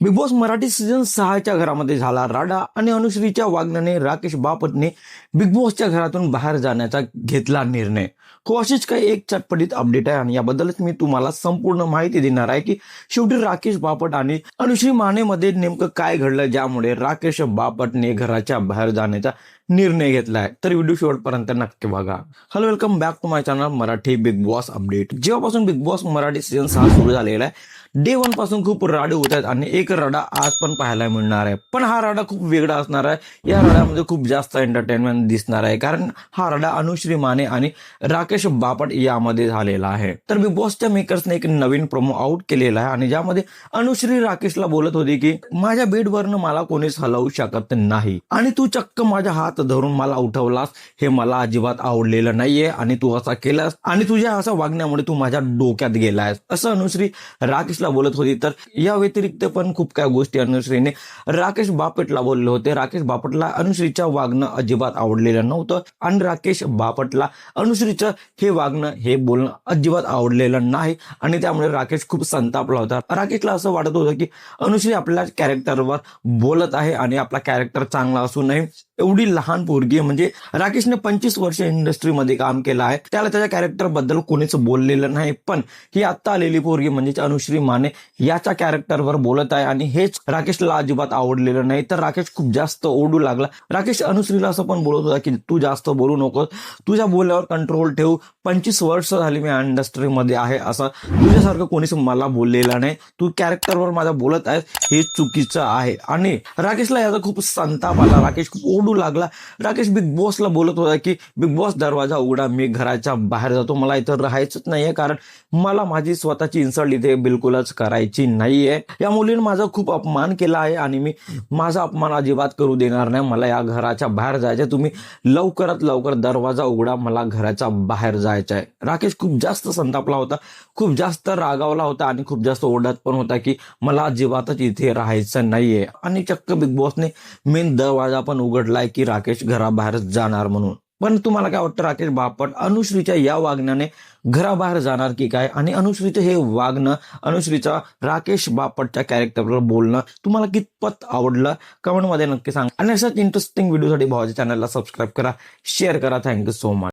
Big boss Marathi season सहाच्या घरामध्ये झाला. राडा आणि अनुश्रीच्या वागण्याने राकेश बापटने बिग बॉसच्या घरातून बाहेर जाण्याचा घेतला निर्णय. हो अशीच काही एक चटपटीत अपडेट आहे आणि याबद्दलच मी तुम्हाला संपूर्ण माहिती देणार आहे की शेवटी राकेश बापट आणि अनुश्री मानेमध्ये नेमकं काय घडलं ज्यामुळे राकेश बापटने घराच्या बाहेर जाण्याचा निर्णय घेतला आहे तर व्हिडिओ शेवटपर्यंत नक्की बघा. Hello welcome back to my channel Marathi big boss update जेव्हापासून बिग बॉस मराठी सीझन सहा सुरू झालेला आहे डे वनपासून खूप राडे होत आहेत आणि एक राडा आज पण पाहायला मिळणार आहे. पण हा राडा खूप वेगळा असणार आहे. या राड्यामध्ये खूप जास्त एंटरटेनमेंट दिसणार आहे कारण हा राडा अनुश्री माने आणि राकेश बापट यामध्ये झालेला आहे. तर बिग बॉसच्या मेकर्सने एक नवीन प्रोमो आउट केलेला आहे आणि ज्यामध्ये अनुश्री राकेशला बोलत होती की माझ्या बेडवरनं मला कोणीच हलवू शकत नाही आणि तू चक्क माझ्या हात धरून मला उठवलास हे मला अजिबात आवडलेलं नाहीये आणि तू असा केलास आणि तुझ्या असा वागण्यामुळे तू माझ्या डोक्यात गेलायस. असं अनुश्री राकेशला बोलत होती. तर या व्यतिरिक्त पण खूप काय गोष्टी अनुश्रीने राकेश बापटला बोलले होते. राकेश बापटला अनुश्रीच्या वागणं अजिबात आवडलेलं नव्हतं आणि राकेश बापटला अनुश्रीचं हे वागणं हे बोलणं अजिबात आवडलेलं नाही आणि त्यामुळे राकेश खूप संतापला होता. राकेशला असं वाटत होतं की अनुश्री आपल्या कॅरेक्टरवर बोलत आहे आणि आपला कॅरेक्टर चांगला असू नये एवढी लहान पोरगी आहे. म्हणजे राकेशने पंचवीस वर्ष इंडस्ट्रीमध्ये काम केलं आहे. त्याला त्याच्या कॅरेक्टरबद्दल कोणीच बोललेलं नाही. पण ही आत्ता आलेली पोरगी म्हणजे अनुश्री माने याच्या कॅरेक्टरवर बोलत आहे आणि हेच राकेशला अजिबात आवडलेलं नाही. तर राकेश खूप जास्त ओढू लागला. राकेश अनुश्रीला असं पण बोलत होता की तू जास्त बोलू नकोस. तुझ्या बोलण्यावर कंट्रोल ठेवू. पंचवीस वर्ष झाली मी इंडस्ट्रीमध्ये आहे असं. तुझ्यासारखं कोणीच मला बोललेलं नाही. तू कॅरेक्टरवर माझा बोलत आहेस. हे चुकीचं आहे. आणि राकेशला याचा खूप संताप आला. राकेश खूप ओढू लागला. राकेश बिग बॉसला बोलत होता की बिग बॉस दरवाजा उघडा मी घराच्या बाहेर जातो. मला इथं राहायचंच नाहीये कारण मला माझी स्वतःची इन्सल्ट इथे बिलकुलच करायची नाहीये. या मुलीने माझा खूप अपमान केला आहे आणि मी माझा अपमान अजिबात करू देणार नाही. मला या घराच्या बाहेर जायचं तुम्ही लवकरात लवकर दरवाजा उघडा. मला घराच्या बाहेर जायचं आहे राकेश खूप जास्त संतापला होता. खूप जास्त रागावला होता आणि खूप जास्त ओढत पण होता की मला अजिबातच इथे राहायचं नाहीये. आणि चक्क बिग बॉसने मेन दरवाजा पण उघडला. म्हटलाय की राकेश घराबाहेर जाणार म्हणून. पण तुम्हाला काय वाटतं राकेश बापट अनुश्रीच्या या वागण्याने घराबाहेर जाणार की काय? आणि अनुश्रीचं हे वागणं अनुश्रीचा राकेश बापटच्या कॅरेक्टरवर बोलणं तुम्हाला कितपत आवडलं? कमेंटमध्ये नक्की सांगा. आणि अशाच इंटरेस्टिंग व्हिडिओसाठी भावाच्या चॅनलला सबस्क्राईब करा शेअर करा. Thank you so much